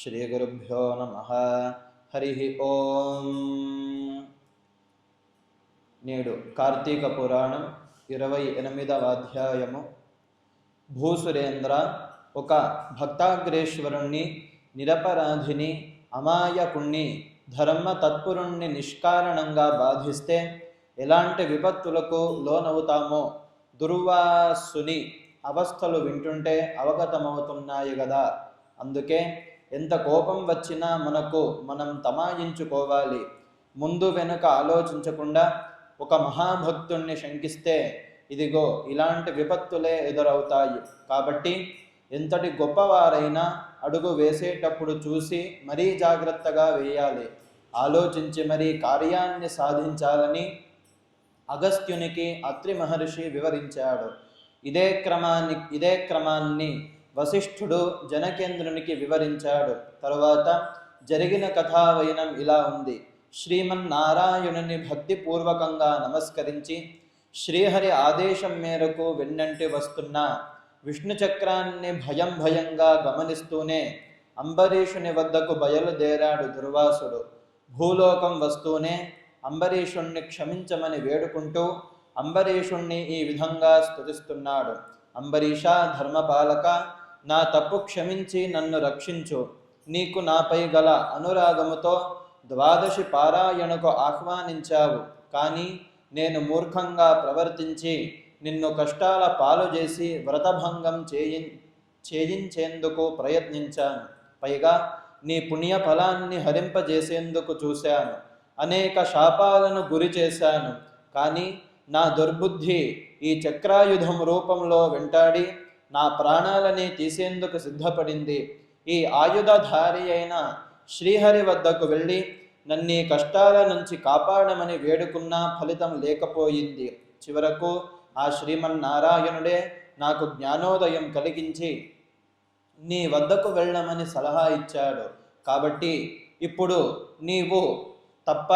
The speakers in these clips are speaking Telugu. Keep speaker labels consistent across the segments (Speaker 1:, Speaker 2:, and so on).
Speaker 1: శ్రీగురుభ్యో నమ హరి ఓం నేడు కార్తీక పురాణం ఇరవై ఎనిమిదవ అధ్యాయము. భూసురేంద్ర ఒక భక్తాగ్రేశ్వరుణ్ణి నిరపరాధిని అమాయకుణ్ణి ధర్మ తత్పురుణ్ణి నిష్కారణంగా బాధిస్తే ఎలాంటి విపత్తులకు లోనవుతామో దుర్వాసుని అవస్థలు వింటుంటే అవగతమవుతున్నాయి కదా అందుకే ఎంత కోపం వచ్చినా మనకు మనం తమాయించుకోవాలి. ముందు వెనుక ఆలోచించకుండా ఒక మహాభక్తుణ్ణి శంకిస్తే ఇదిగో ఇలాంటి విపత్తులే ఎదురవుతాయి. కాబట్టి ఎంతటి గొప్పవారైనా అడుగు వేసేటప్పుడు చూసి మరీ జాగ్రత్తగా వేయాలి. ఆలోచించి మరీ కార్యాన్ని సాధించాలని అగస్త్యునికి అత్రి మహర్షి వివరించాడు. ఇదే క్రమాన్ని ఇదే క్రమాన్ని వశిష్ఠుడు జనకేంద్రునికి వివరించాడు. తరువాత జరిగిన కథావయనం ఇలా ఉంది. శ్రీమన్నారాయణుని భక్తిపూర్వకంగా నమస్కరించి శ్రీహరి ఆదేశం మేరకు వెన్నంటి వస్తున్న విష్ణు చక్రాన్ని భయం భయంగా గమనిస్తూనే అంబరీషుని వద్దకు బయలుదేరాడు దుర్వాసుడు. భూలోకం వస్తూనే అంబరీషుణ్ణి క్షమించమని వేడుకుంటూ అంబరీషుణ్ణి ఈ విధంగా స్థుతిస్తున్నాడు అంబరీష ధర్మపాలక నా తప్పు క్షమించి నన్ను రక్షించు. నీకు నాపై గల అనురాగముతో ద్వాదశి పారాయణకు ఆహ్వానించావు. కానీ నేను మూర్ఖంగా ప్రవర్తించి నిన్ను కష్టాల పాలు చేసి వ్రతభంగం చేయి చేయించేందుకు ప్రయత్నించాను. పైగా నీ పుణ్య ఫలాన్ని హరింపజేసేందుకు చూశాను. అనేక శాపాలను గురి చేశాను. కానీ నా దుర్బుద్ధి ఈ చక్రాయుధం రూపంలో వెంటాడి నా ప్రాణాలని తీసేందుకు సిద్ధపడింది. ఈ ఆయుధధారి అయిన శ్రీహరి వద్దకు వెళ్ళి నన్ను కష్టాల నుంచి కాపాడమని వేడుకున్నా ఫలితం లేకపోయింది. చివరకు ఆ శ్రీమన్నారాయణుడే నాకు జ్ఞానోదయం కలిగించి నీ వద్దకు వెళ్ళమని సలహా ఇచ్చాడు. కాబట్టి ఇప్పుడు నీవు తప్ప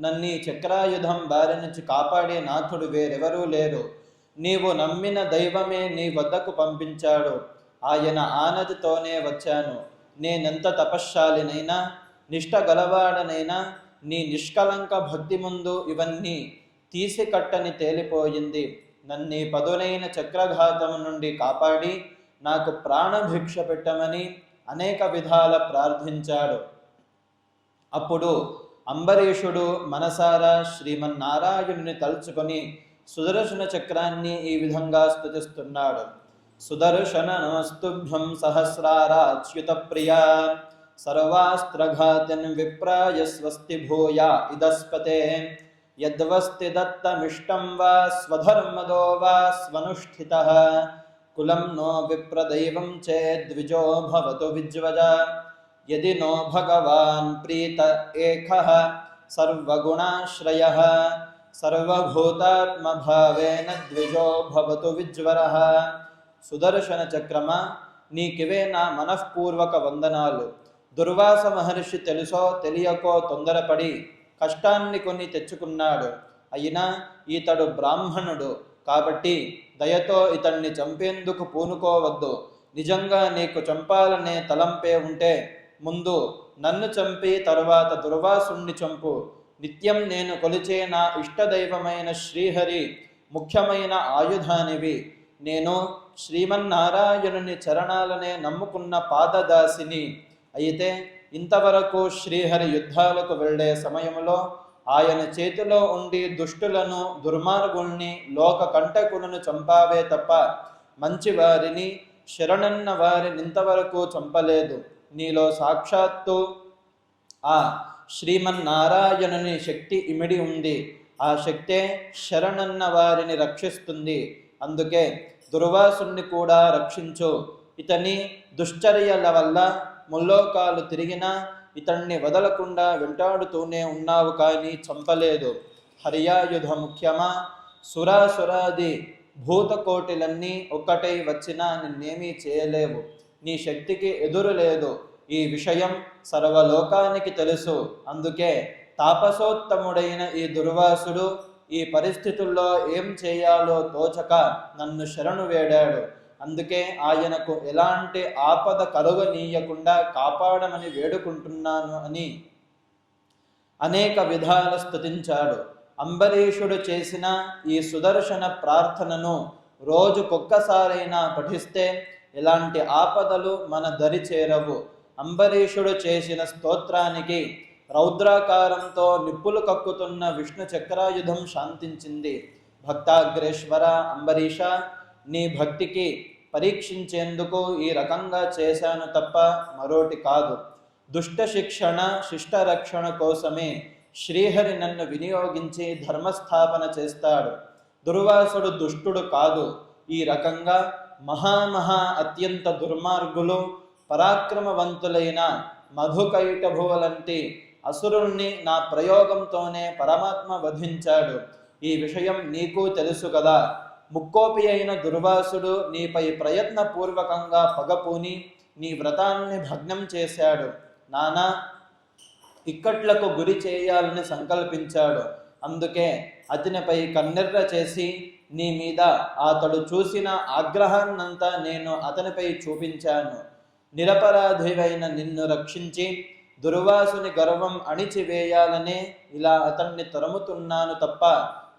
Speaker 1: నన్ను చక్రాయుధం బారి నుంచి కాపాడే నాథుడు వేరెవరూ లేరు. నీవు నమ్మిన దైవమే నీ వద్దకు పంపించాడు. ఆయన ఆనతితోనే వచ్చాను. నేనెంత తపశ్శాలినైనా నిష్ట గలవాడనైనా నీ నిష్కలంక భక్తి ముందు ఇవన్నీ తీసికట్టని తేలిపోయింది. నన్ను పదునైన చక్రఘాతం నుండి కాపాడి నాకు ప్రాణభిక్ష పెట్టమని అనేక విధాల ప్రార్థించాడు. అప్పుడు అంబరీషుడు మనసారా శ్రీమన్నారాయణుని తలుచుకొని సుదర్శన చక్రాన్ని ఈ విధంగా స్తుతిస్తున్నాడు సుదర్శన నమస్తుభ్యం సహస్రారాచ్యుత ప్రియా సర్వాస్త్రఘాతిన్ విప్రాయ స్వస్తి భూయా ఇదస్పతే యద్వస్తి దత్తమిష్టం వా స్వధర్మదో వా స్వనుష్ఠిత కులం నో విప్రదైవం చేద్విజో భవతు విజ్వజ యది నో భగవాన్ ప్రీత ఏకః సర్వగుణాశ్రయः సర్వభూతాత్మభావేన ద్విజో భవతు విజ్వర. సుదర్శన చక్రమ నీకివే నా మనఃపూర్వక వందనాలు. దుర్వాస మహర్షి తెలుసో తెలియకో తొందరపడి కష్టాన్ని కొని తెచ్చుకున్నాడు. అయినా ఇతడు బ్రాహ్మణుడు కాబట్టి దయతో ఇతన్ని చంపేందుకు పూనుకోవద్దు. నిజంగా నీకు చంపాలనే తలంపే ఉంటే ముందు నన్ను చంపి తరువాత దుర్వాసుణ్ణి చంపు. నిత్యం నేను కొలిచే నా ఇష్టదైవమైన శ్రీహరి ముఖ్యమైన ఆయుధానివి. నేను శ్రీమన్నారాయణుని చరణాలనే నమ్ముకున్న పాదదాసిని. అయితే ఇంతవరకు శ్రీహరి యుద్ధాలకు వెళ్ళే సమయంలో ఆయన చేతిలో ఉండి దుష్టులను దుర్మార్గుల్ని లోక కంటకులను చంపావే తప్ప మంచివారిని శరణన్న వారిని ఇంతవరకు చంపలేదు. నీలో సాక్షాత్తు ఆ శ్రీమన్నారాయణుని శక్తి ఇమిడి ఉంది. ఆ శక్తే శరణన్న వారిని రక్షిస్తుంది. అందుకే దుర్వాసుని కూడా రక్షించు. ఇతని దుశ్చర్యల వల్ల ముల్లోకాలు తిరిగినా ఇతన్ని వదలకుండా వెంటాడుతూనే ఉన్నావు కానీ చంపలేదు. హరియాయుధ ముఖ్యమా? సురాసురాది భూతకోటిలన్నీ ఒక్కటై వచ్చినా నిన్నేమీ చేయలేవు. నీ శక్తికి ఎదురు లేదు. ఈ విషయం సర్వలోకానికి తెలుసు. అందుకే తాపసోత్తముడైన ఈ దుర్వాసుడు ఈ పరిస్థితుల్లో ఏం చేయాలో తోచక నన్ను శరణు వేడాడు. అందుకే ఆయనకు ఎలాంటి ఆపద కలుగనీయకుండా కాపాడమని వేడుకుంటున్నాను అని అనేక విధాలు స్తుతించాడు. అంబరీషుడు చేసిన ఈ సుదర్శన ప్రార్థనను రోజుకొక్కసారైనా పఠిస్తే ఎలాంటి ఆపదలు మన దరి చేరవు. అంబరీషుడు చేసిన స్తోత్రానికి రౌద్రాకారంతో నిప్పులు కక్కుతున్న విష్ణు చక్రాయుధం శాంతించింది. భక్తాగ్రేశ్వర అంబరీష నీ భక్తికి పరీక్షించేందుకు ఈ రకంగా చేశాను తప్ప మరోటి కాదు. దుష్ట శిక్షణ శిష్ట రక్షణ కోసమే శ్రీహరి నన్ను వినియోగించి ధర్మస్థాపన చేస్తాడు. దుర్వాసుడు దుష్టుడు కాదు. ఈ రకంగా మహామహా అత్యంత దుర్మార్గులు పరాక్రమవంతులైన మధుకైటభువలంటి అసురుణ్ణి నా ప్రయోగంతోనే పరమాత్మ వధించాడు. ఈ విషయం నీకు తెలుసు కదా. ముక్కోపి అయిన దుర్వాసుడు నీపై ప్రయత్నపూర్వకంగా పగపూని నీ వ్రతాన్ని భగ్నం చేశాడు. నానా ఇక్కట్లకు గురి చేయాలని సంకల్పించాడు. అందుకే అతనిపై కన్నెర్ర చేసి నీ మీద అతడు చూసిన ఆగ్రహాన్నంతా నేను అతనిపై చూపించాను. నిరపరాధివైన నిన్ను రక్షించి దుర్వాసుని గర్వం అణిచివేయాలనే ఇలా అతన్ని తరుముతున్నాను తప్ప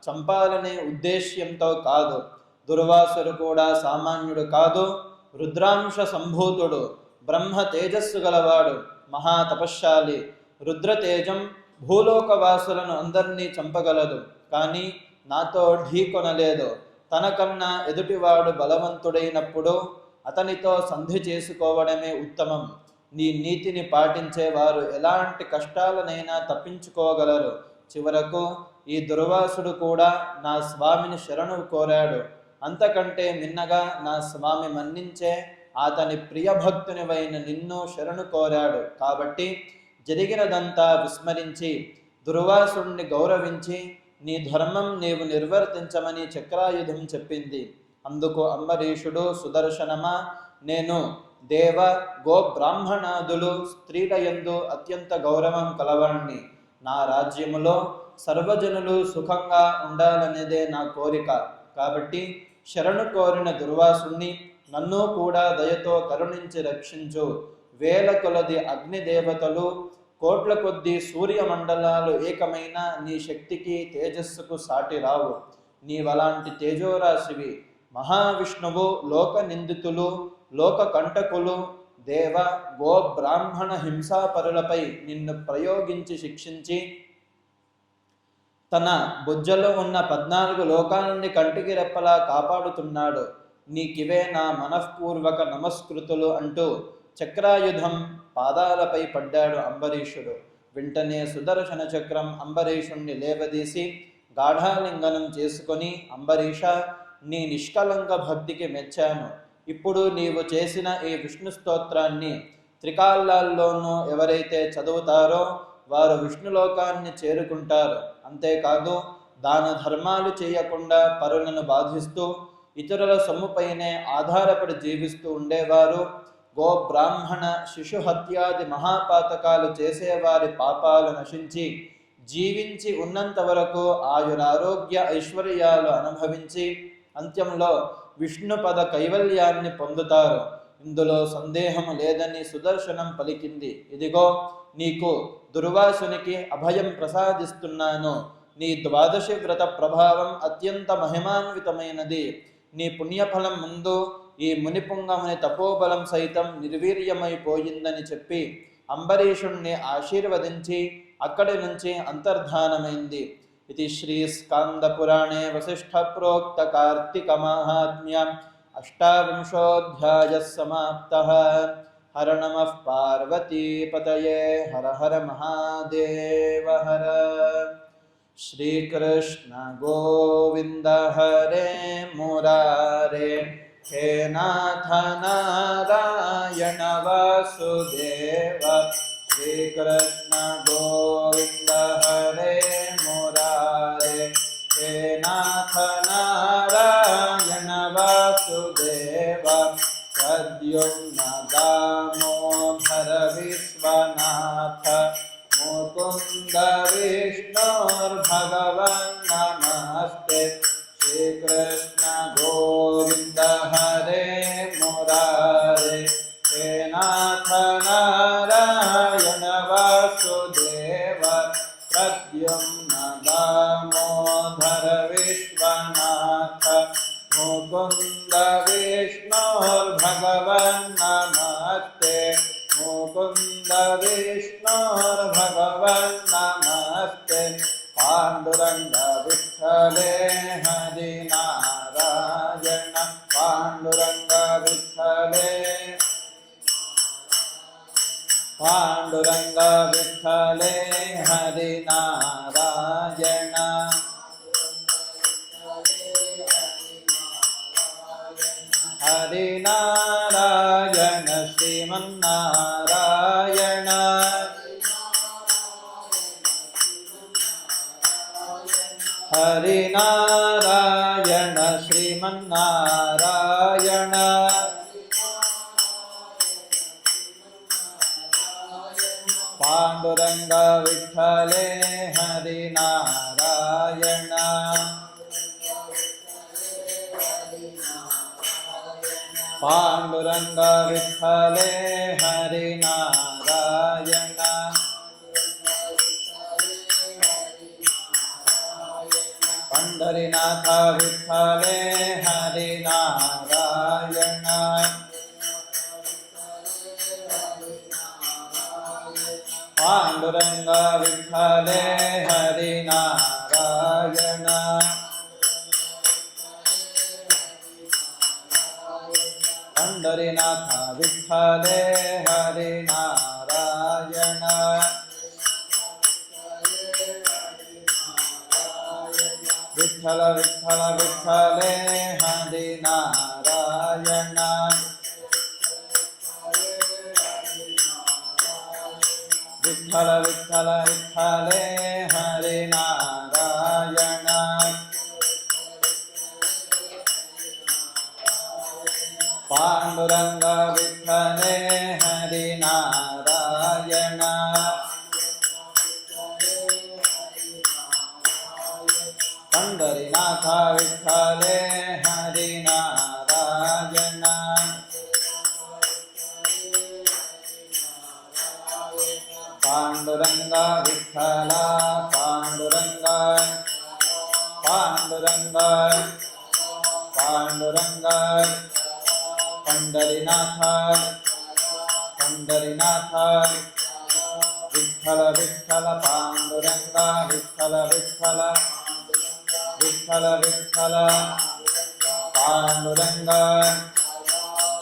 Speaker 1: చంపాలనే ఉద్దేశ్యంతో కాదు. దుర్వాసుడు కూడా సామాన్యుడు కాదు రుద్రాంశ సంభూతుడు బ్రహ్మ తేజస్సు గలవాడు మహా తపశ్శాలి. రుద్రతేజం భూలోకవాసులను అందరినీ చంపగలదు కానీ నాతో ఢీకొనలేదు. తనకన్నా ఎదుటివాడు బలవంతుడైనప్పుడు అతనితో సంధి చేసుకోవడమే ఉత్తమం. నీ నీతిని పాటించేవారు ఎలాంటి కష్టాలనైనా తప్పించుకోగలరు. చివరకు ఈ దుర్వాసుడు కూడా నా స్వామిని శరణు కోరాడు. అంతకంటే మిన్నగా నా స్వామి మన్నించే అతని ప్రియభక్తునివైన నిన్ను శరణు కోరాడు. కాబట్టి జరిగినదంతా విస్మరించి దుర్వాసుడిని గౌరవించి నీ ధర్మం నీవు నిర్వర్తించమని చక్రాయుధం చెప్పింది. అందుకు అంబరీషుడు సుదర్శనమా? నేను దేవ గో బ్రాహ్మణాదులు స్త్రీల యందు అత్యంత గౌరవం కలవాణ్ణి. నా రాజ్యములో సర్వజనులు సుఖంగా ఉండాలనేదే నా కోరిక. కాబట్టి శరణు కోరిన దుర్వాసుణ్ణి నన్ను కూడా దయతో కరుణించి రక్షించు. వేల కొలది అగ్నిదేవతలు కోట్ల కొద్ది సూర్యమండలాలు ఏకమైన నీ శక్తికి తేజస్సుకు సాటి రావు నీవలాంటి తేజోరాశివి మహావిష్ణువు లోక నిందితులు లోక కంటకులు దేవ గో బ్రాహ్మణ హింసాపరులపై నిన్ను ప్రయోగించి శిక్షించి తన బుజ్జలో ఉన్న పద్నాలుగు లోకాలని కంటికి రెప్పలా కాపాడుతున్నాడు. నీకివే నా మనఃపూర్వక నమస్కృతులు అంటూ చక్రాయుధం పాదాలపై పడ్డాడు అంబరీషుడు. వెంటనే సుదర్శన చక్రం అంబరీషుణ్ణి లేవదీసి గాఢాలింగనం చేసుకొని అంబరీష నీ నిష్కలంక భక్తికి మెచ్చాను. ఇప్పుడు నీవు చేసిన ఈ విష్ణు స్తోత్రాన్ని త్రికాలాల్లోనూ ఎవరైతే చదువుతారో వారు విష్ణులోకాన్ని చేరుకుంటారు. అంతేకాదు దాన ధర్మాలు చేయకుండా పరులను బాధిస్తూ ఇతరుల సొమ్ముపైనే ఆధారపడి జీవిస్తూ ఉండేవారు. గో బ్రాహ్మణ శిశు హత్యాది మహాపాతకాలు చేసేవారి పాపాలు నశించి జీవించి ఉన్నంత వరకు ఆయురారోగ్య ఐశ్వర్యాలు అనుభవించి అంత్యంలో విష్ణుపద కైవల్యాన్ని పొందుతారు. ఇందులో సందేహం లేదని సుదర్శనం పలికింది. ఇదిగో నీకు దుర్వాసునికి అభయం ప్రసాదిస్తున్నాను. నీ ద్వాదశి వ్రత ప్రభావం అత్యంత మహిమాన్వితమైనది. నీ పుణ్యఫలం ముందు ఈ మునిపుంగముని తపోబలం సైతం నిర్వీర్యమైపోయిందని చెప్పి అంబరీషుణ్ణి ఆశీర్వదించి అక్కడి నుంచి అంతర్ధానమైంది. इति श्रीस्कन्दपुराणे वसिष्ठप्रोक्तकार्तिकमाहात्म्यम् अष्टाविंशोऽध्यायः समाप्तः। हर नमः पार्वतीपतये हर हर महादेव हर। श्रीकृष्ण गोविन्द हरे मुरारे, हे नाथ नारायण वासुदेव। श्रीकृष्ण गोविन्द नो भर विश्वनाथ मुकुन्दविष्णोर्भगवन् नमस्ते श्रीकृष्णगोविन्द हरे मुरारे हे नाथ नारायण वासुदेव सत्यम् भवन नमस्ते पाण्डुरङ्ग विठ्ठले हरि नारायण पाण्डुरङ्ग विठ्ठले पाण्डुरङ्ग विठ्ठले हरि नारायण हरि ஸ்ரீமன்னாராயண பாண்டுரங்க விட்டலே ஹரிநாராயண பாண்டுரங்க விட்டலே ஹரிநாராயண नाथ विठले हरिनारायण पाण्डुरङ्ग विठले हरिनारायण पण्डरीनाथ विठले हरिनारायण विठ्ठल विठ्ठल विठ्ठले हरि नारायण विठ्ठल विठ्ठल विठ्ठले हरि नारायण पाण्डुरङ्ग विठ्ठले हरि नारायण पण्डरीनाथ विठ्ठले हरिनारायण पाण्डुरङ्ग विठ्ठल पाण्डुरङ्ग पाण्डुरङ्ग पाण्डुरङ्ग पण्डरीनाथ पण्डरीनाथ विठ्ठल विठ्ठल पाण्डुरङ्ग विठ्ठल विठ्ठल విఠల విఠల పాండురంగ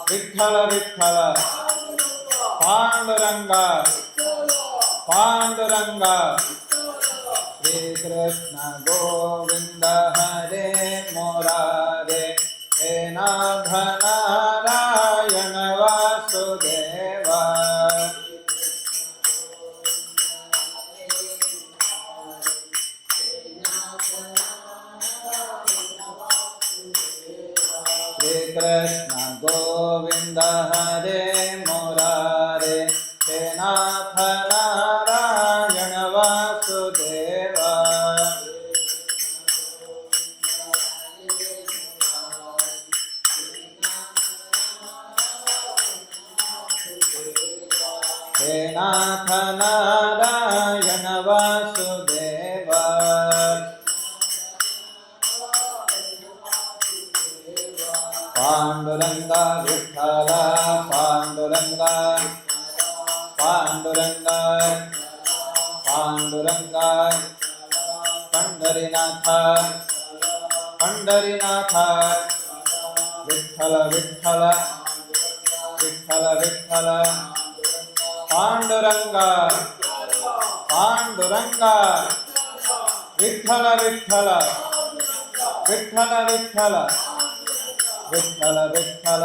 Speaker 1: విఠల విఠల పాండురంగ పాండురంగ శ్రీకృష్ణ గోవింద హరే మురారే హే నాథనా Hare. Mahadev. विठ्ठल पाण्डुरङ्ग पाण्डुरङ्ग पाण्डुरङ्ग पण्डरीनाथ पण्डरीनाथ विठ्ठल विठ्ठल विठ्ठल विठ्ठल पाण्डुरङ्ग पाण्डुरङ्ग विठ्ठल विठ्ठल विठ्ठल विठ्ठल विठ्ठल विठ्ठल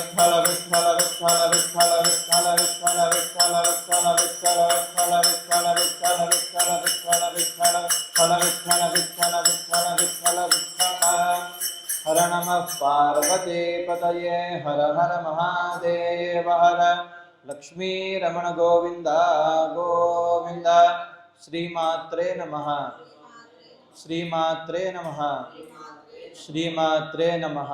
Speaker 1: भगवते पतये हर हर महादेव हर। लक्ष्मी रमण गोविंद गोविंद श्रीमात्रे नमः। श्रीमात्रे नमः। श्रीमात्रे नमः।